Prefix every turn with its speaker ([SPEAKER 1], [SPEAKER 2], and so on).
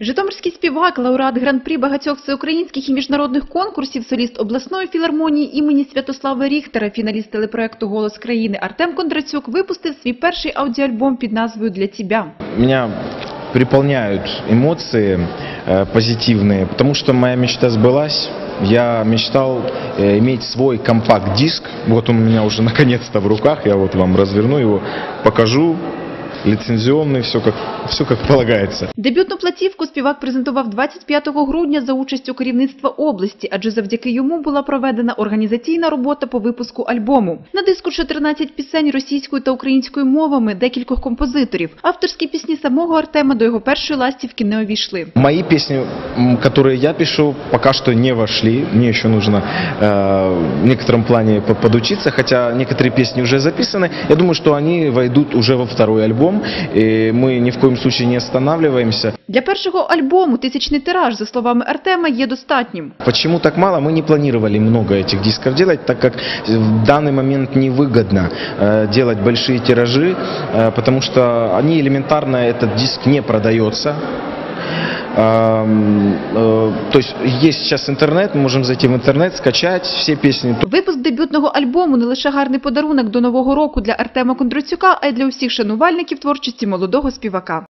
[SPEAKER 1] Житомирський співак, лауреат гран-прі багатьох всеукраїнських і міжнародних конкурсів, соліст обласної філармонії імені Святослава Ріхтера, фіналіст телепроекту Голос країни Артем Кондрацюк випустив свій перший аудіоальбом під назвою Для тебя.
[SPEAKER 2] Меня переполняют эмоции э, позитивные, потому что моя мечта сбылась. Я мечтал э, иметь свой компакт-диск. Вот он у меня уже наконец-то в руках. Я вот вам разверну его, покажу. Лицензионный, все как, все как полагается.
[SPEAKER 1] Дебютну платівку співак презентував 25 грудня за участю керівництва області, адже завдяки йому була проведена організаційна робота по випуску альбому. На диску 14 пісень російською та українською мовами декількох композиторів. Авторські пісні самого Артема до його першої ластівки не увійшли.
[SPEAKER 2] Мои песни, м, которые я пишу, пока что не вошли. Мне еще нужно э, в некотором плане по- подучиться, хотя некоторые песни уже записаны. Я думаю, что они войдут уже во второй альбом. И мы ни в коем случае не останавливаемся.
[SPEAKER 1] Для першого альбому тисячний тираж, за словами Артема, є достатнім.
[SPEAKER 2] Почему так мало? Мы не планировали много этих дисков делать, так как в данный момент невыгодно э, делать большие тиражи, э, потому что они элементарно, этот диск не продается. Эм, э, то есть есть сейчас интернет, мы можем зайти в интернет, скачать все песни.
[SPEAKER 1] Випуск дебютного альбому не лише гарний подарунок до нового року для Артема Кондрацюка, а й для усіх шанувальників творчості молодого співака.